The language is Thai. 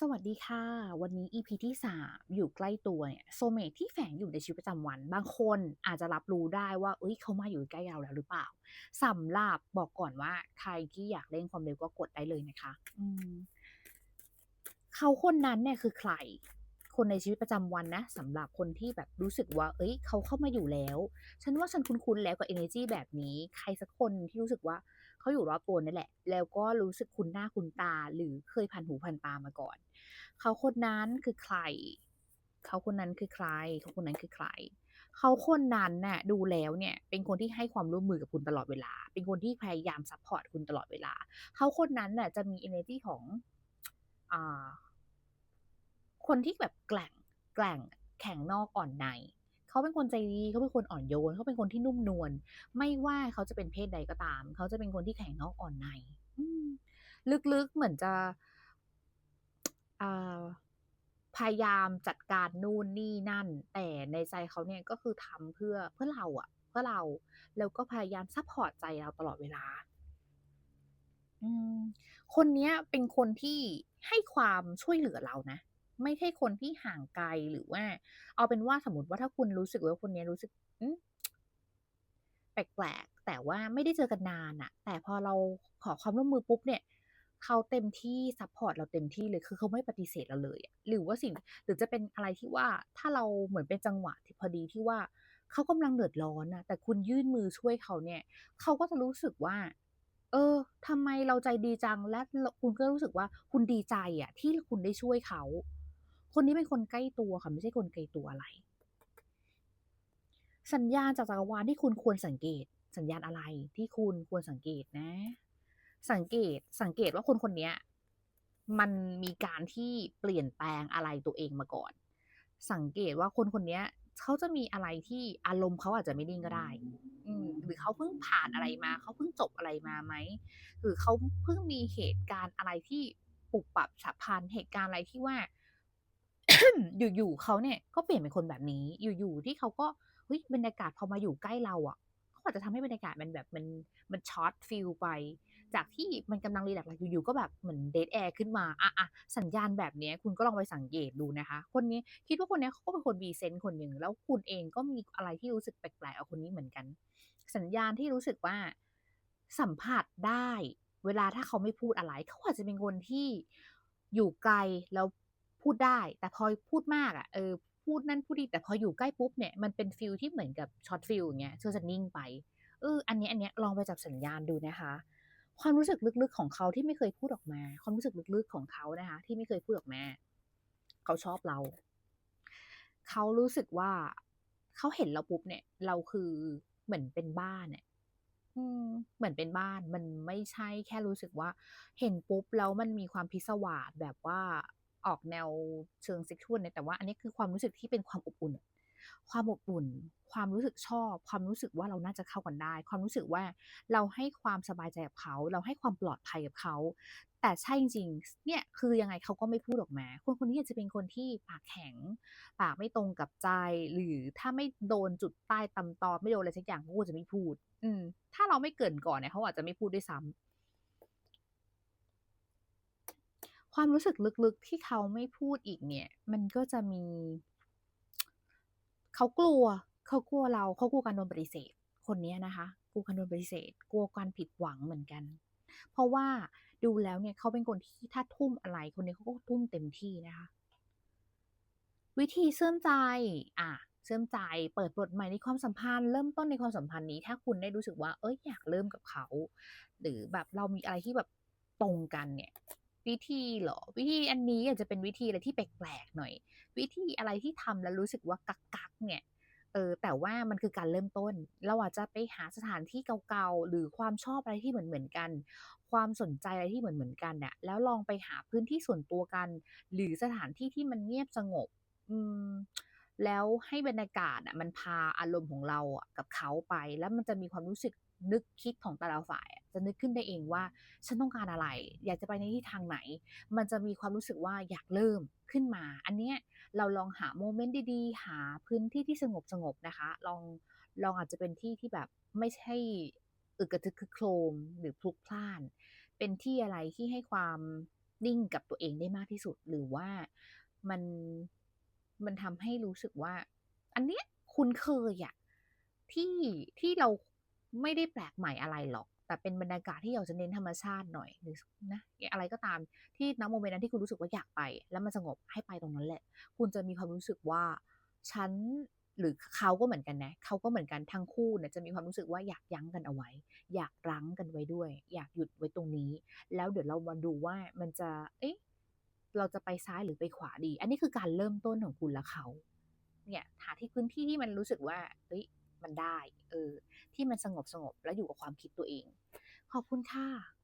สวัสดีค่ะ วันนี้ EP ที่ 3 อยู่ใกล้ตัวเนี่ยโซเมที่แฝงอยู่ในชีวิตประจำวัน บางคนอาจจะรับรู้ได้ว่าเฮ้ยเขามาอยู่ใกล้เราแล้วหรือเปล่าสำหรับบอกก่อนว่าใครที่อยากเร่งความเร็วก็กดได้เลยนะคะเขาคนนั้นเนี่ยคือใคร คนในชีวิตประจำวันนะสำหรับคนที่แบบรู้สึกว่าเฮ้ย เขาเข้ามาอยู่แล้ว ฉันว่าฉันคุ้นๆแล้วกับเอเนจีแบบนี้ ใครสักคนที่รู้สึกว่า เขาอยู่รอบตัวนั่นแหละ แล้วก็รู้สึกคุ้นหน้าคุ้นตา หรือเคยผ่านหูผ่านตามาก่อน เขาคนนั้นคือใคร เขาคนนั้นคือใคร เขาคนนั้นคือใคร เขาคนนั้นน่ะดูแล้วเนี่ย เป็นคนที่ให้ความร่วมมือกับคุณตลอดเวลา เป็นคนที่พยายามซัปพอร์ตคุณตลอดเวลา เขาคนนั้นน่ะจะมีเอเนอร์จีของอ่าคนที่แบบแกร่งแกร่งแข็งนอกอ่อนใน เขาเป็นคนใจดีเขาเป็นคนอ่อนโยนเขาเป็นคนที่นุ่มนวลไม่ว่าเขาจะเป็นเพศใดก็ตาม เขาจะเป็นคนที่แข็งนอกอ่อนในลึกๆเหมือนจะพยายามจัดการนู่นนี่นั่น แต่ในใจเขาเนี่ยก็คือทำเพื่อเพื่อเราอะเพื่อเรา แล้วก็พยายามซัปพอร์ตใจเราตลอดเวลาอืมคนเนี้ยเป็นคนที่ให้ความช่วยเหลือเรานะ ไม่ใช่คนที่ห่างไกลหรือว่า เอาเป็นว่าสมมติว่าถ้าคุณรู้สึกว่าคนนี้รู้สึกแปลกๆแต่ว่าไม่ได้เจอกันนานน่ะแต่พอเราขอความร่วมมือปุ๊บเนี่ยเขาเต็มที่ซัปพอร์ตเราเต็มที่เลยคือเขาไม่ปฏิเสธเราเลยหรือว่าสิ่งหรือจะเป็นอะไรที่ว่าถ้าเราเหมือนเป็นจังหวะที่พอดีที่ว่าเขากำลังเดือดร้อนน่ะแต่คุณยื่นมือช่วยเขาเนี่ย เขาก็จะรู้สึกว่า เออทำไมเราใจดีจังและคุณก็รู้สึกว่าคุณดีใจอะ ที่คุณได้ช่วยเขา คนนี้เป็นคนใกล้ตัวค่ะไม่ใช่คนไกลตัวอะไร สัญญาณจากจักรวาลที่คุณควรสังเกต สัญญาณอะไรที่คุณควรสังเกตนะ สังเกตสังเกตว่าคนคนนี้มันมีการที่เปลี่ยนแปลงอะไรตัวเองมาก่อน สังเกตว่าคนคนนี้เขาจะมีอะไรที่อารมณ์เขาอาจจะไม่นิ่งก็ได้ อืหรือเขาเพิ่งผ่านอะไรมา เขาเพิ่งจบอะไรมาไหม หรือเขาเพิ่งมีเหตุการณ์อะไรที่ปุบปับฉับพลัน เหตุการณ์อะไรที่ว่า อยู่ๆเขาเนี่ยก็เปลี่ยนเป็นคนแบบนี้ อยู่ๆที่เขาก็เฮ้ยบรรยากาศพอมาอยู่ใกล้เราอะเขาอาจจะทำให้บรรยากาศมันแบบมันมันช็อตฟีลไป จากที่มันกำลังรีแลกซ์อยู่ๆก็แบบเหมือน dead air ขึ้นมาอาๆสัญญาณแบบนี้คุณก็ลองไปสังเกตดูนะคะ คนนี้คิดว่าคนนี้เขาก็เป็นคนมีเซนส์คนหนึ่งแล้วคุณเองก็มีอะไรที่รู้สึกแปลกๆกับคนนี้เหมือนกัน สัญญาณที่รู้สึกว่าสัมผัสได้ เวลาถ้าเขาไม่พูดอะไร เขาอาจจะเป็นคนที่อยู่ไกลแล้ว พูดได้แต่พอพูดมากอะเออพูดนั่นพูดนี่แต่พออยู่ใกล้ปุ๊บเนี่ยมันเป็นฟีลที่เหมือนกับช็อตฟีลอย่างเงี้ยก็จะนิ่งไปเอออันนี้อันเนี้ยลองไปจับสัญญาณดูนะคะ ความรู้สึกลึกๆของเขาที่ไม่เคยพูดออกมา ความรู้สึกลึกๆของเขานะคะ ที่ไม่เคยพูดออกมาเขาชอบเรา เขารู้สึกว่าเขาเห็นเราปุ๊บเนี่ย เราคือเหมือนเป็นบ้านอะอืมเหมือนเป็นบ้านมันไม่ใช่แค่รู้สึกว่า เห็นปุ๊บแล้วมันมีความพิศวาสแบบว่า ออกแนวเชิง sexual นะแต่ว่าอันนี้คือความรู้สึกที่เป็นความอบอุ่น ความอบอุ่น ความรู้สึกชอบ ความรู้สึกว่าเราน่าจะเข้ากันได้ ความรู้สึกว่าเราให้ความสบายใจกับเขา เราให้ความปลอดภัยกับเขา แต่ใช่จริงๆเนี่ยคือยังไงเขาก็ไม่พูดออกมา คนคนนี้อาจจะเป็นคนที่ปากแข็ง ปากไม่ตรงกับใจ หรือถ้าไม่โดนจุดใต้ตำตอไม่โดนอะไรสักอย่างก็จะไม่พูด อืม ถ้าเราไม่เกินก่อนเนี่ยเขาอาจจะไม่พูดด้วยซ้ำ ความรู้สึกลึกๆที่เขาไม่พูดอีกเนี่ย มันก็จะมี เขากลัว เขากลัวเรา เขากลัวการโดนปฏิเสธ คนนี้นะคะ กลัวการโดนปฏิเสธ กลัวการผิดหวังเหมือนกัน เพราะว่าดูแล้วเนี่ยเขาเป็นคนที่ถ้าทุ่มอะไร คนนี้เขาก็ทุ่มเต็มที่นะคะ วิธีเชื่อมใจอาเชื่อมใจเปิดบทใหม่ในความสัมพันธ์ เริ่มต้นในความสัมพันธ์นี้ ถ้าคุณได้รู้สึกว่าเฮ้ยอยากเริ่มกับเขา หรือแบบเรามีอะไรที่แบบตรงกันเนี่ย วิธีเหรอ วิธีอันนี้อาจจะเป็นวิธีอะไรที่แปลกๆหน่อย วิธีอะไรที่ทำแล้วรู้สึกว่ากั๊กๆเนี่ยเออแต่ว่ามันคือการเริ่มต้น เราอาจจะไปหาสถานที่เก่าๆ หรือความชอบอะไรที่เหมือนๆกัน ความสนใจอะไรที่เหมือนๆกันน่ะแล้วลองไปหาพื้นที่ส่วนตัวกัน หรือสถานที่ที่มันเงียบสงบ อืมแล้วให้บรรยากาศอะมันพาอารมณ์ของเราอะกับเขาไป แล้วมันจะมีความรู้สึก นึกคิดของแต่ละฝ่าย จะนึกขึ้นได้เองว่า ฉันต้องการอะไร อยากจะไปในทิศทางไหน มันจะมีความรู้สึกว่าอยากเริ่มขึ้นมา อันเนี้ยเราลองหาโมเมนต์ดีๆ หาพื้นที่ที่สงบๆนะคะ ลองลองอาจจะเป็นที่ที่แบบไม่ใช่อึกระทึกครึกโครมหรือพลุกพล่าน เป็นที่อะไรที่ให้ความนิ่งกับตัวเองได้มากที่สุด หรือว่ามันมันทำให้รู้สึกว่า อันเนี้ยคุ้นเคยอะที่ที่เรา ไม่ได้แปลกใหม่อะไรหรอก แต่เป็นบรรยากาศที่เราจะเน้นธรรมชาติหน่อยหรือนะอะไรก็ตามที่ณโมเมนต์นั้นที่คุณรู้สึกว่าอยากไป แล้วมันสงบให้ไปตรงนั้นแหละ คุณจะมีความรู้สึกว่าฉันหรือเขาก็เหมือนกันนะเขาก็เหมือนกันทั้งคู่เนี่ยจะมีความรู้สึกว่าอยากยั้งกันเอาไว้ อยากรั้งกันไว้ด้วย อยากหยุดไว้ตรงนี้ แล้วเดี๋ยวเรามาดูว่ามันจะ เอ๊ะเราจะไปซ้ายหรือไปขวาดี อันนี้คือการเริ่มต้นของคุณและเขา เนี่ยหาที่พื้นที่ที่มันรู้สึกว่าเฮ้ย มันได้ เออ ที่มันสงบสงบแล้วอยู่กับความคิดตัวเอง ขอบคุณค่ะ